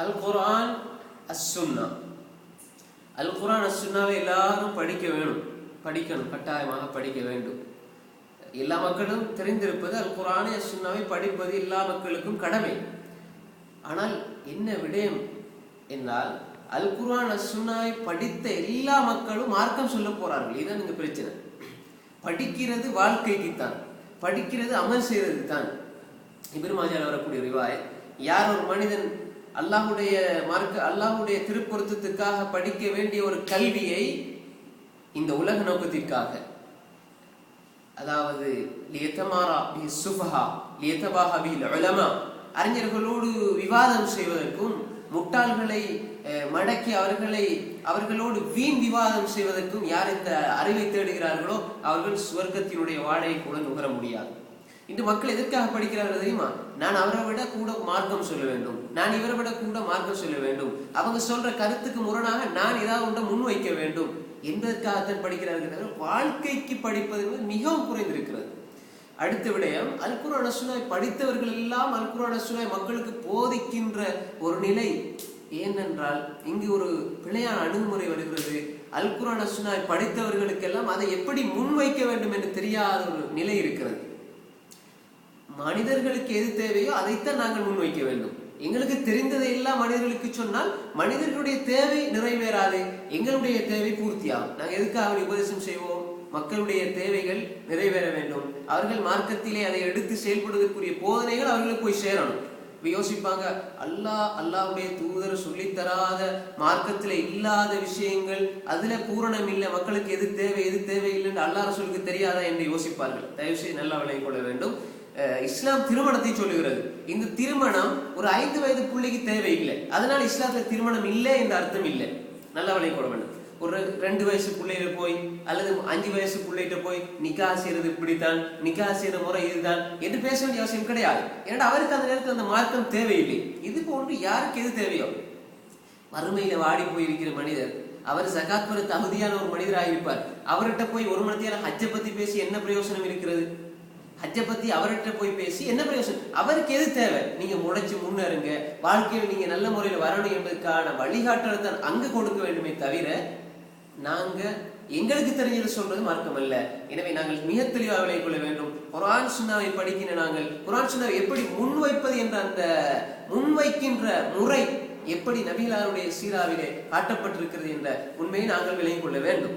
அல் குர்ஆன் அஸ்சுன்னா. அல் குரான் as எல்லாரும் படிக்க வேணும். படிக்கணும் கட்டாயமாக படிக்க வேண்டும். எல்லா மக்களும் தெரிந்திருப்பது அல் குர்ஆனை அஸ் படிப்பது எல்லா மக்களுக்கும் கடமை. ஆனால் என்ன விடயம் என்றால் அல் குரான் அஸ் படித்த எல்லா மக்களும் மார்க்கம் சொல்ல போறார்கள். இதுதான் இந்த பிரச்சனை. படிக்கிறது வாழ்க்கைக்கு தான் படிக்கிறது அமல் செய்கிறது தான் இபின் வரக்கூடிய ரிவாய் யார் ஒரு மனிதன் அல்லாஹுடைய மார்க்க அல்லாஹுடைய திருப்பொருத்தத்துக்காக படிக்க வேண்டிய ஒரு கல்வியை இந்த உலக நோக்கத்திற்காக. அதாவது லியத்தமாரா பி சுபஹா லியத்தபாஹா பி உலமா அறிஞர்களோடு விவாதம் செய்வதற்கும் முட்டாள்களை மடக்கி அவர்களை அவர்களோடு வீண் விவாதம் செய்வதற்கும் யார் இந்த அறிவை தேடுகிறார்களோ அவர்கள் சுவர்க்கத்தினுடைய வாடையை கூட நுகர முடியாது. இன்று மக்கள் எதற்காக படிக்கிறார்கள் தெரியுமா? நான் அவரை விட கூட மார்க்கம் சொல்ல வேண்டும். நான் இவரை விட கூட மார்க்கம் சொல்ல வேண்டும். அவங்க சொல்ற கருத்துக்கு முரணாக நான் ஏதாவது ஒன்றை முன்வைக்க வேண்டும். என்பதற்காகத்தான் படிக்கிறார்கள் வாழ்க்கைக்கு படிப்பது மிகவும் குறைந்திருக்கிறது. அடுத்த விடயம் அல்குரான் அசுனாய் படித்தவர்கள் எல்லாம் அல்குரான் அசுனாய் மக்களுக்கு போதிக்கின்ற ஒரு நிலை ஏனென்றால் இங்கு ஒரு பிழையான அணுகுமுறை வருகிறது. அல்குரான சுனாய் படித்தவர்களுக்கெல்லாம் அதை எப்படி முன்வைக்க வேண்டும் என்று தெரியாத ஒரு நிலை இருக்கிறது. மனிதர்களுக்கு எது தேவையோ அதைத்தான் நாங்கள் முன்வைக்க வேண்டும். எங்களுக்கு தெரிந்ததை எல்லாம் மனிதர்களுக்கு சொன்னால் மனிதர்களுடைய தேவை நிறைவேறாது. எங்களுடைய தேவை பூர்த்தியாகும். நாங்கள் எதுக்காக உபதேசம் செய்வோம்? மக்களுடைய தேவைகள் நிறைவேற வேண்டும். அவர்கள் மார்க்கத்திலே அதை எடுத்து செயல்படுவதற்குரிய போதனைகள் அவர்களுக்கு போய் சேரணும். யோசிப்பாங்க அல்லாஹ் அல்லாவுடைய தூதர் சொல்லித்தராத மார்க்கத்துல இல்லாத விஷயங்கள் அதுல பூரணம் இல்லை. மக்களுக்கு எது தேவை எது தேவையில்லைன்னு அல்லாஹ் ரசூலுக்கு தெரியாதா? என்று யோசிப்பார்கள். தயவு செய்து நல்லா விளங்கிக் கொள்ள வேண்டும். இஸ்லாம் திருமணத்தை சொல்லுகிறது. இந்த திருமணம் ஒரு ஐந்து வயது பிள்ளைக்கு தேவையில்லை. அதனால இஸ்லாத்துல திருமணம் இல்லை என்ற அர்த்தம் இல்லை. நல்லா விளங்கிக் வேண்டும் ஒரு ரெண்டு வயசு பிள்ளையில போய் அல்லது அஞ்சு வயசு பிள்ளைகிட்ட போய் நிக்கா செய்யறது இப்படித்தான் நிக்கா செய்யற முறை இதுதான் என்று பேச வேண்டிய அவசியம் கிடையாது. ஏன்னா அவருக்கு அந்த நேரத்தில் அந்த மார்க்கம் தேவையில்லை. இது போன்று யாருக்கு எது தேவையோ? வறுமையில வாடி போயிருக்கிற மனிதர் அவர் ஜகாத் பெற தகுதியான ஒரு மனிதராக இருப்பார் அவர்கிட்ட போய் ஒரு மனத்தையான ஹஜ்ஜை பத்தி பேசி என்ன பிரயோசனம் இருக்கிறது? ஹஜ்ஜை பத்தி அவர்கிட்ட போய் பேசி என்ன பிரயோசனம்? அவருக்கு எது தேவை? நீங்க முளைச்சு முன்னேறுங்க. வாழ்க்கையில் நீங்க நல்ல முறையில் வரணும் என்பதற்கான வழிகாட்டலை தான் அங்க கொடுக்க வேண்டுமே தவிர நாங்க எங்களுக்கு தெரிஞ்சது சொல்றது மார்க்கம் அல்ல எனவே நாங்கள் மிக தெளிவாக விலை கொள்ள வேண்டும். குரான் சுண்ணாவை படிக்கின்ற நாங்கள் குரான் சுண்ணாவை எப்படி முன்வைப்பது என்ற அந்த முன்வைக்கின்ற முறை எப்படி நபிகளாருடைய சீராவிலே காட்டப்பட்டிருக்கிறது என்ற உண்மையை நாங்கள் விளங்கிக் கொள்ள வேண்டும்.